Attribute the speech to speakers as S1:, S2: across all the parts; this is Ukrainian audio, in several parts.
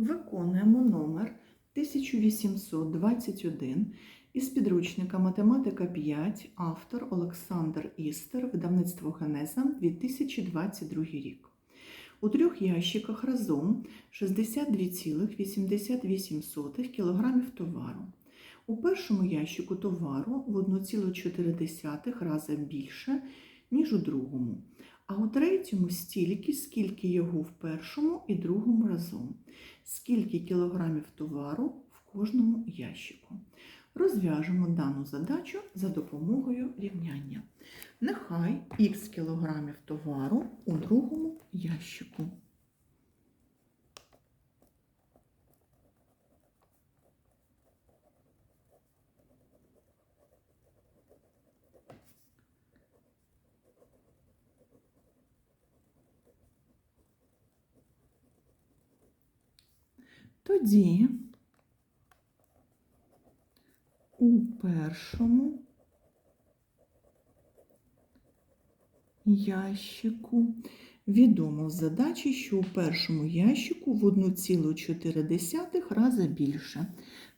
S1: Виконуємо номер 1821 із підручника Математика 5, автор Олександр Істер, видавництво Генеза, 2022 рік. У трьох ящиках разом 62,88 кг товару. У першому ящику товару в 1,4 рази більше, ніж у другому, а у третьому стільки, скільки його в першому і другому разом. Скільки кілограмів товару в кожному ящику. Розв'яжемо дану задачу за допомогою рівняння. Нехай х кілограмів товару у другому ящику. Тоді у першому ящику відомо з задачі, що у першому ящику в 1,4 рази більше.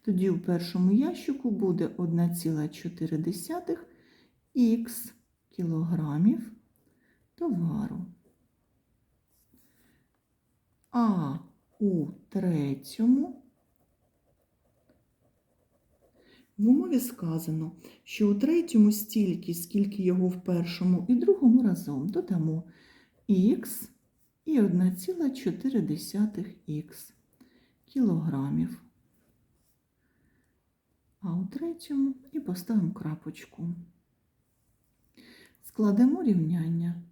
S1: Тоді у першому ящику буде 1,4 х кілограмів товару. А у третьому в умові сказано, що у третьому стільки, скільки його в першому і другому разом додамо х і 1,4х кілограмів. А у третьому і поставимо крапочку. Складемо рівняння.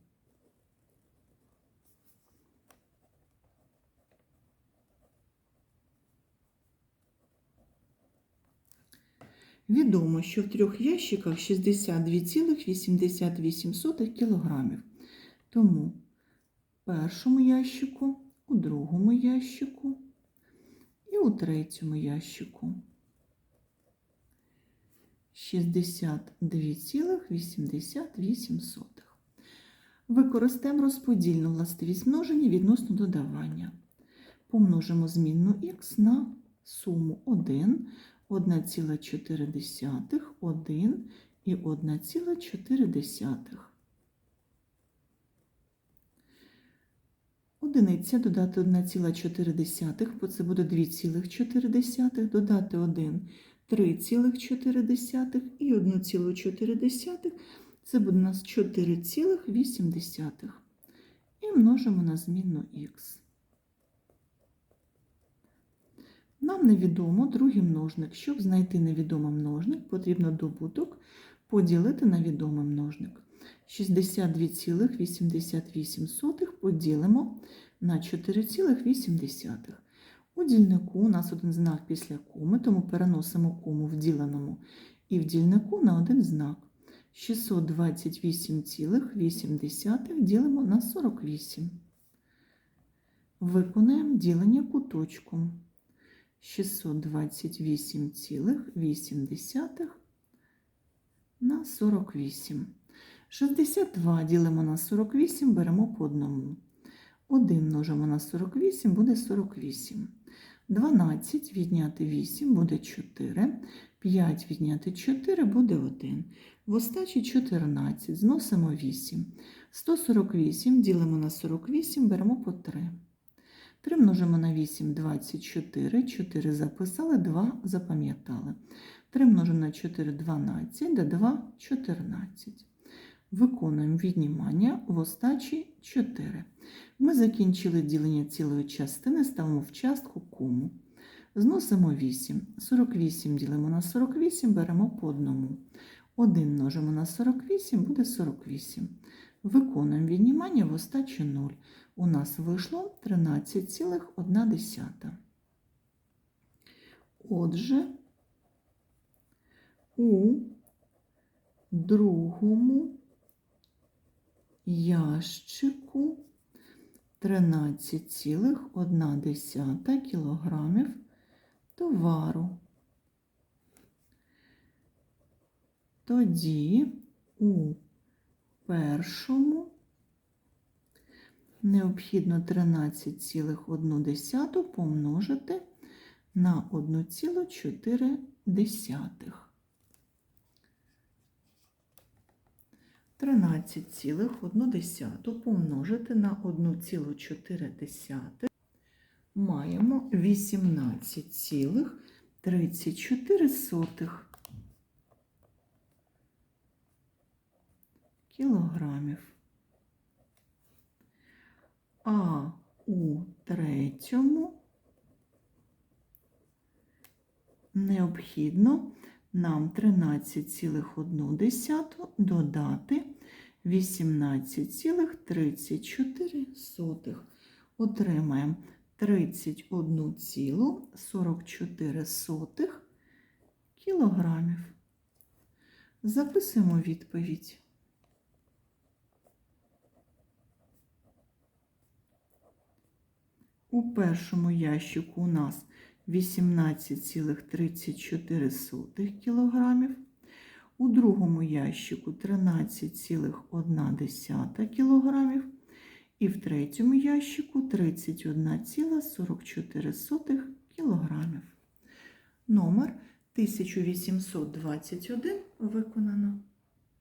S1: Відомо, що в трьох ящиках 62,88 кг. Тому в першому ящику, у другому ящику і у третьому ящику 62,88. Використаємо розподільну властивість множення відносно додавання. Помножимо змінну х на суму 1 1,4, 1 і 1,4. Одиниця додати 1,4, бо це буде 2,4, додати 1 3,4 і 1,4, це буде у нас 4,8. І множимо на змінну х. Нам невідомо другий множник. Щоб знайти невідомий множник, потрібно добуток поділити на відомий множник. 62,88 поділимо на 4,8. У дільнику у нас один знак після коми, тому переносимо кому в діленому і в дільнику на один знак. 628,8 ділимо на 48. Виконаємо ділення куточком. 628,8 на 48. 62 ділимо на 48, беремо по одному. 1 множимо на 48 буде 48. 12 відняти 8 буде 4. 5 відняти 4 буде 1. В остачі 14. Зносимо 8. 148 ділимо на 48, беремо по 3. 3 множимо на 8 24, 4 записали, 2 запам'ятали. 3 множимо на 4 12, до 2 14. Виконуємо віднімання в остачі 4. Ми закінчили ділення цілої частини, ставимо в частку кому. Зносимо 8. 48 ділимо на 48, беремо по одному. 1 множимо на 48, буде 48. Виконуємо віднімання в остачі 0 у нас вийшло 13,1. Отже, у другому ящику 13,1 кілограмів товару. Тоді у першому. Необхідно 13,1 помножити на 1,4. 13,1 помножити на 1,4 маємо 18,34 кілограмів. А у третьому необхідно нам 13,1 додати 18,34. Отримаємо 31,44 кілограмів. Записуємо відповідь. У першому ящику у нас 18,34 кілограмів, у другому ящику 13,1 кілограмів і в третьому ящику 31,44 кілограмів. Номер 1821 виконано.